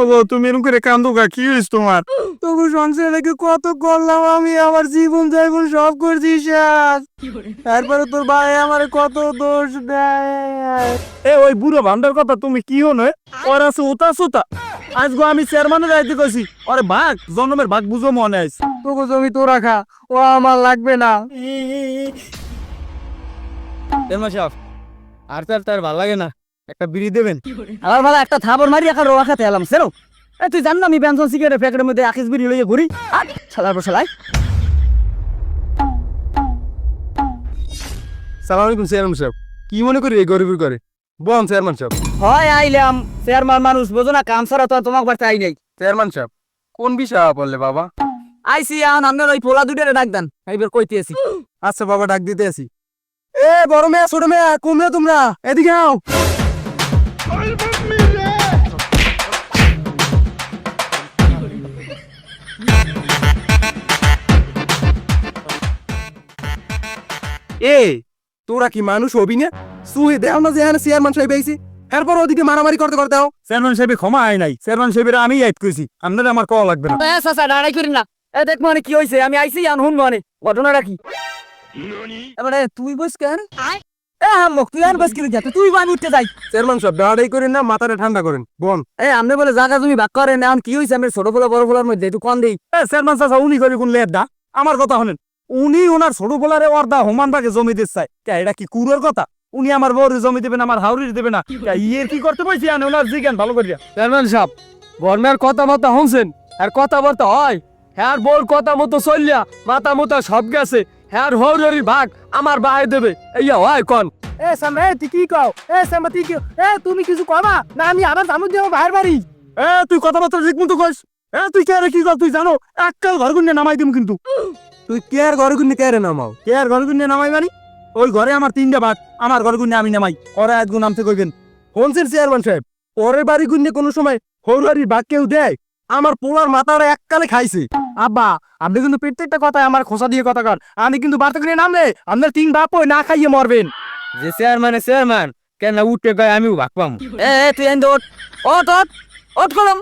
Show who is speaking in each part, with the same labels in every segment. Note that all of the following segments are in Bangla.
Speaker 1: ওগো তুমি এরকম করে কান্দো গা কি হয়েছে তোমার? তবু কত করলাম আমি? আমার জীবন যাইবন সব করছি তারপরে তোর ভাই আমার কত দোষ দেয়? এ ওই বুড়ো ভান্ডার কথা তুমি কি হনো ওর আছে সুতা। আজ গো আমি চেয়ারম্যানের যাইতে কইছি আরে ভাগ জন্মের ভাগ বুঝো মনে আইছে তোকে জমি তো রাখা ও আমার লাগবে না। চেয়ারম্যান সাহেব আর তার তার ভালো লাগে না। একটা বিড়ি দেবেন?
Speaker 2: আমার ভালো একটা থাবর মারি এখন রোয়া খাতে এলাম সেরো এ তুই জান না আমি বেনসন সিগারেট প্যাকেটের মধ্যে আকিস বিড়ি লইয়ে ঘুরি? আর শালার পর
Speaker 1: সালাম আলাইকুম চেয়ারম্যান সাহেব। কি মনে করি এই গরিবের করে বল চেয়ারম্যান সাহেব।
Speaker 2: হয় আইলাম। চেয়ারম্যান মানুষ বোঝো না কাম ছাড়া তো বাড়তে আই নাই।
Speaker 1: চেয়ারম্যান সাহেব কোন বিষয় পড়লে বাবা?
Speaker 2: আইসি এখন আপনার ওই পোলা দুটারে ডাক দেন। এইবার কইতে আছি।
Speaker 1: আচ্ছা বাবা ডাক দিতে আসি এ বড় মেয়া ছোট মেয়ে কুমড়ে তোমরা। এদিকে আও। এ তোরা কি মানুষ হবি না? সুহে দেও না যে এখানে চেয়ারম্যান সাহেব আইছি। এরপর ওদিকে মারামারি করতে করতে আও। চেয়ারম্যান সাহেব ক্ষমা আয় নাই। চেয়ারম্যান সাহেবের আমি ইয়াদ কইছি। আপনাদের আমার কল লাগবে না।
Speaker 2: এ চাচা দাঁড়াই করি না। এ দেখ মানে কি হইছে আমি আইছি আন হুন মানে। ঘটনাটা কি? এবারে তুই বস কেন? তুই বানি উঠতে যাই।
Speaker 1: চেয়ারম্যান করেন না মাথাটা ঠান্ডা করেন বোন।
Speaker 2: এ আমনে বলে জায়গা তুমি ভাগ করেন এখন কি হইছে আমি ছোট ফুলা বড় ফুলার মধ্যে একটু কম দেই।
Speaker 1: চেয়ারম্যান চাচা উনি করে কোন লেট দা? আমার কথা শুনেন উনি ওনার ছোট বলারে অর্ধা হোমান বাগে জমি দিতে চায়। এটা কি কুরোর কথা? উনি আমার বউর জমি দেবেন আমার হাউরির দেবে না। কে ইয়ের কি করতে পারছি আনে ওনার জিজ্ঞান ভালো করিয়া।
Speaker 2: চেয়ারম্যান সাহেব বর্মের কথা মতো শুনছেন? আর কথা বলতে হয় হ্যাঁ বোর কথা মতো চললিয়া মাথা মতো সব গেছে। হ্যাঁ হৌরের ভাগ আমার বাই দেবে। এইয়া হয় কন।
Speaker 1: এ তুই কি কও? এ তুই কি এ তুমি কিছু কমা না? আমি আবার জামু দিব বাইরে বাড়ি। এ তুই কথাবার্তা ঠিক মতো কইস। এ তুই কে রে কি কর তুই জানো? এককাল ঘর গুন্নে নামাই দিম কিন্তু। তুই কে আর ঘর গুন্নে কে রে নামাও? কে আর ঘর গুন্নে নামাই মানে? ওই ঘরে আমার তিনটা ভাগ আমার ঘর গুন্নে আমি নামাই। ওরা গুণ নামতে কইবেন। হোনসের চেয়ারম্যান সাহেব পরের বাড়ি গুন্নে কোনো সময় হৌরারির ভাগ কেউ দেয়? আমার পোলার মাথার এককালে খাইছে। আব্বা আপনি কিন্তু প্রত্যেকটা কথায় আমার খোসা দিয়ে কথা কর আমি কিন্তু বার্তা করে নামলে আপনার তিন বাপ না খাইয়ে মরবেন।
Speaker 2: যে চেয়ারম্যান চেয়ারম্যান কেন উঠে গায়ে আমিও ভাগ পাম। এ তুই এন্ড ওট ওট ওট ওট কলম।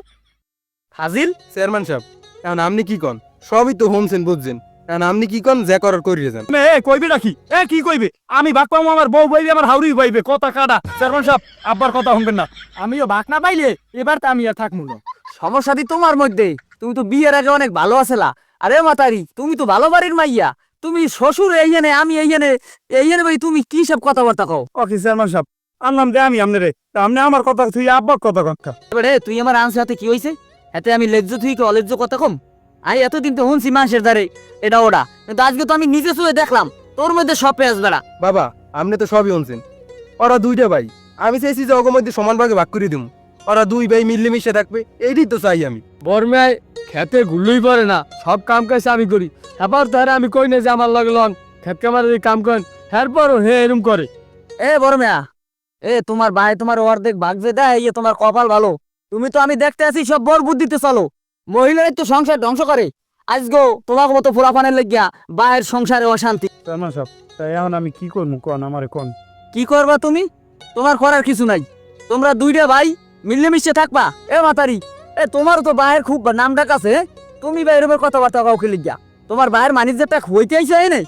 Speaker 2: ফাজিল?
Speaker 3: চেয়ারম্যান সাহেব এখন আপনি কি কন? সবই তো হোমছেন বুঝছেন। এখন আপনি কি কন? যে করার করিয়ে যান
Speaker 1: এ কইবে নাকি? এ কি কইবে? আমি বাক পাবো আমার বউ বইবে আমার হাউরি বইবে কথা কাটা। চেয়ারম্যান সাহেব আব্বার কথা শুনবেন না। আমিও বাক না পাইলে এবার তো আমি আর থাকব না।
Speaker 2: সমস্যা দি তোমার মধ্যে তুমি তো বিয়ের আগে অনেক ভালো আছিলা। আরে মাতারি তুমি তো ভালো বাড়ির মাইয়া। তুমি শ্বশুর এইখানে আমি এইখানে এইখানে ভাই তুমি কি সব কথাবার্তা কও?
Speaker 1: ওকে চেয়ারম্যান সাহেব আনলাম দে আমি আমনে রে। তা আপনি আমার কথা তুই আব্বার কথা কথা
Speaker 2: এবারে তুই আমার আনসার হাতে কি হইছে? এতে আমি লেজ্জ তুই কি অলেজ্জ কথা কম? আমি এতদিন তো শুনছি মানুষের দ্বারে এটা ওটা কিন্তু আজকে তো আমি নিজে শুয়ে দেখলাম তোর মধ্যে সব পেঁয়াজ বেড়া।
Speaker 3: বাবা আপনি তো সবই শুনছেন। ওরা দুইটা ভাই আমি চাইছি যে অগর মধ্যে সমান ভাগে ভাগ করে দিম। ওরা দুই ভাই মিলে মিশে থাকবে এইটাই তো চাই আমি।
Speaker 4: বর্মায় খেতে ঘুরলেই পারে না সব কাম কাজ আমি করি। এবার তাহলে আমি কই না যে আমার লগে লন খেত কামারে কাম করেন এরপর হে এরম করে।
Speaker 2: এ বড় মেয়া এ তোমার ভাই তোমার অর্ধেক ভাগ যে দেয় ইয়ে তোমার কপাল ভালো। তুমি তো আমি দেখতে আছি সব বড় বুদ্ধিতে চলো। মহিলারাই তো সংসার ধ্বংস করে। আজগো তোমার মতো ফুলাফানের লেগিয়া বায়ের সংসারে অশান্তি।
Speaker 1: চেয়ারম্যান সাহেব তাই এখন আমি কি করব? কোন আমারে কোন?
Speaker 2: কি করবা তুমি? তোমার করার কিছু নাই। তোমরা দুইটা ভাই মিলেমিশে থাকবা। এ মাতারি এ তোমার তো ভাইয়ের খুব নাম ডাক আছে তুমি বা এরকমের কথাবার্তা কাউকে লিখিয়া তোমার ভাইয়ের মানিজ্যটা হইতে আইসা এনে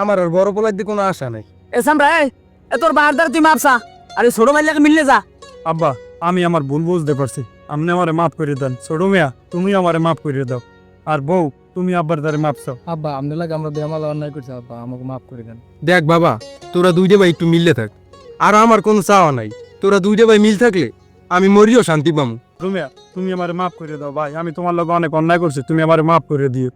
Speaker 3: আমার আর বড় পোলার দিয়ে কোনো আশা নাই।
Speaker 2: এ সামরা এ, এ তোর ভাইয়ের দ্বারা তুই মাপসা আরে ছোট মাইলাকে মিললে যা।
Speaker 1: আব্বা আমি আমার ভুল বুঝতে পারছি। আপনি আমারে মাফ করে দেন। ছোট মিয়া তুমি আমারে মাফ করে দাও। আর বউ তুমি আব্বার দ্বারে মাফ চাও
Speaker 4: আব্বা আপনার লাগে আমরা বেমাল অন্যায় করছি আব্বা আমাকে মাফ করে দেন।
Speaker 3: দেখ বাবা তোরা দুইটা ভাই একটু মিললে থাক। আর আমার কোনো চাওয়া নাই। তোরা দুইটা ভাই মিল থাকলে আমি মরিও শান্তি পামু।
Speaker 1: রুমিয়া, তুমি আমার মাফ করে দাও ভাই। আমি তোমার লগে অনেক অন্যায় করছি, তুমি আমার মাফ করে দিও।